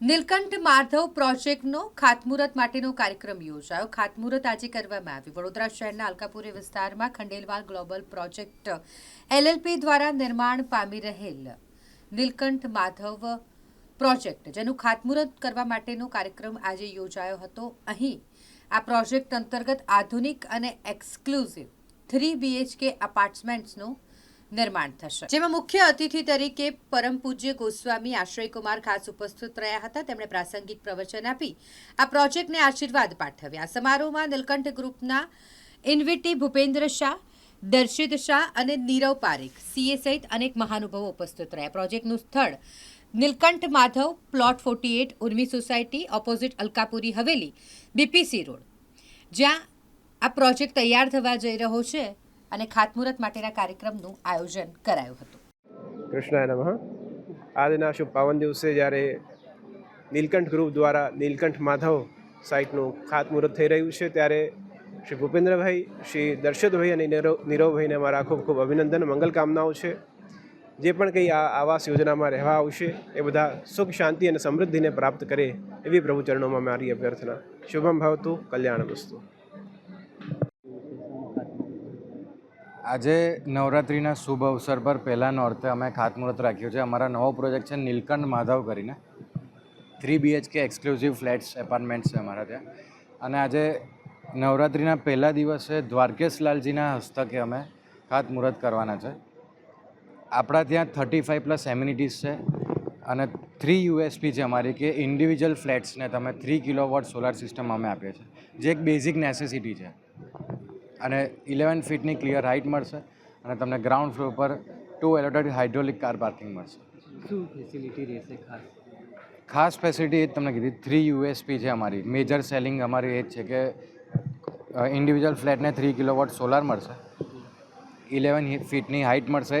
નીલકંઠ માધવ પ્રોજેક્ટનો ખાતમુહૂર્ત માટેનો કાર્યક્રમ યોજાયો. ખાતમુહૂર્ત આજે કરવામાં આવ્યું. વડોદરા શહેરના અલકાપુરી વિસ્તારમાં ખંડેલવાલ ગ્લોબલ પ્રોજેક્ટ એલએલપી દ્વારા નિર્માણ પામી રહેલ નીલકંઠ માધવ પ્રોજેક્ટ, જેનું ખાતમુહૂર્ત કરવા માટેનો કાર્યક્રમ આજે યોજાયો હતો. અહીં આ પ્રોજેક્ટ અંતર્ગત આધુનિક અને એક્સક્લુઝિવ થ્રી બીએચકે અપાર્ટમેન્ટ્સનું નિર્માણ થશે. જેમાં મુખ્ય અતિથિ તરીકે પરમ પૂજ્ય ગોસ્વામી આશ્રયકુમાર ખાસ ઉપસ્થિત રહ્યા હતા. તેમણે પ્રાસંગિક પ્રવચન આપી. આ પ્રોજેક્ટને આશીર્વાદ પાઠવ્યા. સમારોહમાં નીલકંઠ ગ્રુપના ઇન્વિટી ભૂપેન્દ્ર શાહ, દર્શિત શાહ અને નીરવ પારેખ, સીએ સહિત અનેક મહાનુભાવો ઉપસ્થિત રહ્યા. પ્રોજેક્ટનું સ્થળ Neelkanth Madhav, plot forty eight, Urmi society, opposite Alkapuri Haveli, BPC road. જ્યાં આ પ્રોજેક્ટ તૈયાર થવા જઈ રહ્યો છે અને ખાતમુહૂર્ત માટેના કાર્યક્રમનું આયોજન કરાયું હતું. કૃષ્ણાય નમઃ. આજના શુભ પાવન દિવસે જ્યારે નીલકંઠ ગ્રુપ દ્વારા નીલકંઠ માધવ સાઇટનું ખાતમુહૂર્ત થઈ રહ્યું છે, ત્યારે શ્રી ભૂપેન્દ્રભાઈ, શ્રી દર્શતભાઈ અને નીરવ, નીરવભાઈને મારા ખૂબ ખૂબ અભિનંદન, મંગલ કામનાઓ છે. જે પણ કંઈ આ આવાસ યોજનામાં રહેવા આવશે, એ બધા સુખ, શાંતિ અને સમૃદ્ધિને પ્રાપ્ત કરે એવી પ્રભુ ચરણોમાં મારી અભ્યર્થના. શુભમ ભાવતું, કલ્યાણ વસ્તુ. આજે નવરાત્રિના શુભ અવસર પર પહેલા નોર્તે અમે ખાતમુહૂર્ત રાખ્યું છે. અમારા નવો પ્રોજેક્ટ છે નીલકંઠ માધવ કરીને. Three BHK exclusive flats apartments છે અમારા ત્યાં. અને આજે નવરાત્રિના પહેલા દિવસે દ્વારકેશ લાલજીના હસ્તકે અમે ખાતમુહૂર્ત કરવાના છે. આપણા ત્યાં થર્ટી ફાઇવ પ્લસ એમ્યુનિટીઝ છે અને થ્રી યુએસપી છે અમારી કે ઇન્ડિવિજ્યુઅલ ફ્લેટ્સને તમે three kilo watt solar system અમે આપીએ છીએ. જે એક બેઝિક નેસેસિટી છે. અને ઇલેવન ફીટની ક્લિયર હાઇટ મળશે અને તમને ગ્રાઉન્ડ ફ્લોર પર two allotted hydraulic car parking મળશે. શું ફેસિલિટી રહેશે ખાસ? ખાસ ફેસિલિટી એ જ તમને કીધી થ્રી યુએસપી છે અમારી. મેજર સેલિંગ અમારી એ જ છે કે ઇન્ડિવિજ્યુઅલ ફ્લેટને થ્રી કિલો વોટ સોલાર મળશે. ઇલેવન ફીટની હાઇટ મળશે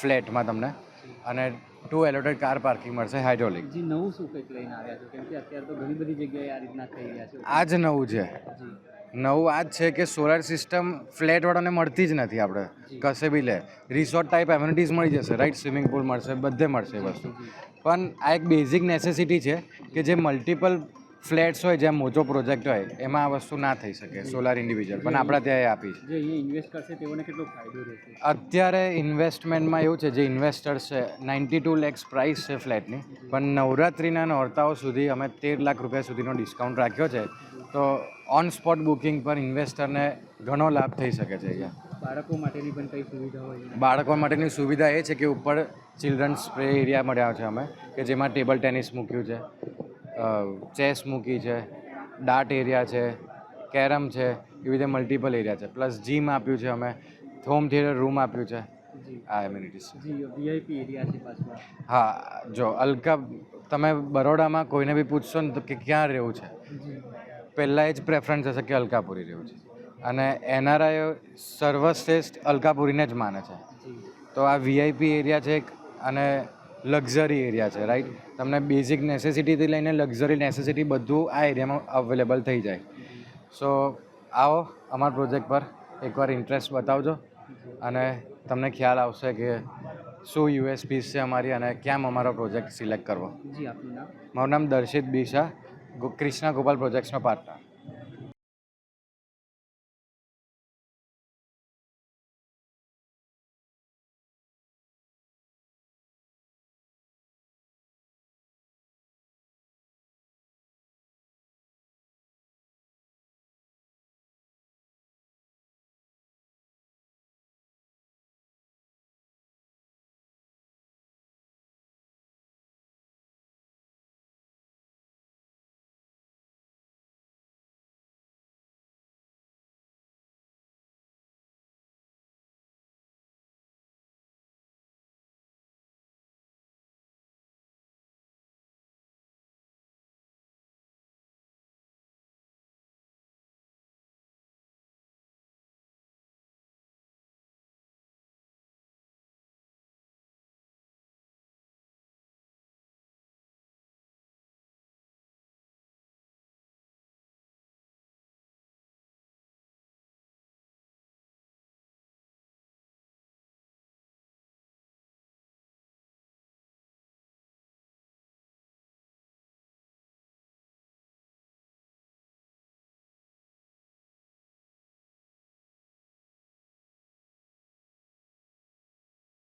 ફ્લેટમાં તમને. અને ટુ એલોટેડ કાર પાર્કિંગ મળશે હાઇડ્રોલિક જી નવું શું કંઈક લઈને આવ્યા છો? કેમ કે અત્યારે તો ઘણી બધી જગ્યાએ આ રીતના થઈ રહ્યા છે. આ જ નવું છે. નવું આ જ છે કે સોલાર સિસ્ટમ ફ્લેટવાળાને મળતી જ નથી આપણે કશે બી લે. રિસોર્ટ ટાઈપ એમ્યુનિટીઝ મળી જશે રાઈટ સ્વિમિંગ પુલ મળશે બધે મળશે વસ્તુ. પણ આ એક બેઝિક નેસેસિટી છે કે જે મલ્ટિપલ ફ્લેટ્સ હોય જેમ મોટો પ્રોજેક્ટ હોય એમાં આ વસ્તુ ના થઈ શકે સોલાર ઇન્ડિવિજ્યુઅલ પણ આપણા ત્યાં આપી છે. ઇન્વેસ્ટ કરશે તેઓને કેટલો ફાયદો રહેશે? અત્યારે ઇન્વેસ્ટમેન્ટમાં એવું છે જે ઇન્વેસ્ટર્સ છે નાઇન્ટી ટુ લેક્સ પ્રાઇસ છે ફ્લેટની પણ નવરાત્રિના નોરતાઓ સુધી અમે તેર લાખ રૂપિયા સુધીનો ડિસ્કાઉન્ટ રાખ્યો છે તો ઓન સ્પોટ બુકિંગ પર ઇન્વેસ્ટરને ઘણો લાભ થઈ શકે છે અહીંયા. બાળકો માટેની પણ કઈ સુવિધા હોય? બાળકો માટેની સુવિધા એ છે કે ઉપર ચિલ્ડ્રન્સ પ્લે એરિયા મળ્યા છે અમે કે જેમાં ટેબલ ટેનિસ મૂક્યું છે ચેસ મૂકી છે ડાર્ટ એરિયા છે કેરમ છે એવી રીતે મલ્ટિપલ એરિયા છે. પ્લસ જીમ આપ્યું છે અમે હોમ થિયેટર રૂમ આપ્યું છે. આ એમ્યુનિટીઝ વીઆઈપી એરિયા છે હા જો અલકા તમે બરોડામાં કોઈને બી પૂછશો ને તો કે ક્યાં રહેવું છે? પહેલાં એ જ પ્રેફરન્સ હશે કે અલકાપુરી રહેવું છે. અને એનઆરઆઈ સર્વશ્રેષ્ઠ અલકાપુરીને જ માને છે. તો આ વીઆઈપી એરિયા છે એક અને લક્ઝરી એરિયા છે રાઈટ તમને બેઝિક નેસેસિટીથી લઈને લક્ઝરી નેસેસિટી બધું આ એરિયામાં અવેલેબલ થઈ જાય. સો આવો અમારા પ્રોજેક્ટ પર એકવાર ઇન્ટરેસ્ટ બતાવજો અને તમને ખ્યાલ આવશે કે શું યુએસપીસ છે અમારી અને કેમ અમારો પ્રોજેક્ટ સિલેક્ટ કરવો. મારું નામ દર્શિત બીશા ક્રિષ્ના ગોપાલ પ્રોજેક્ટ્સનો પાર્ટનર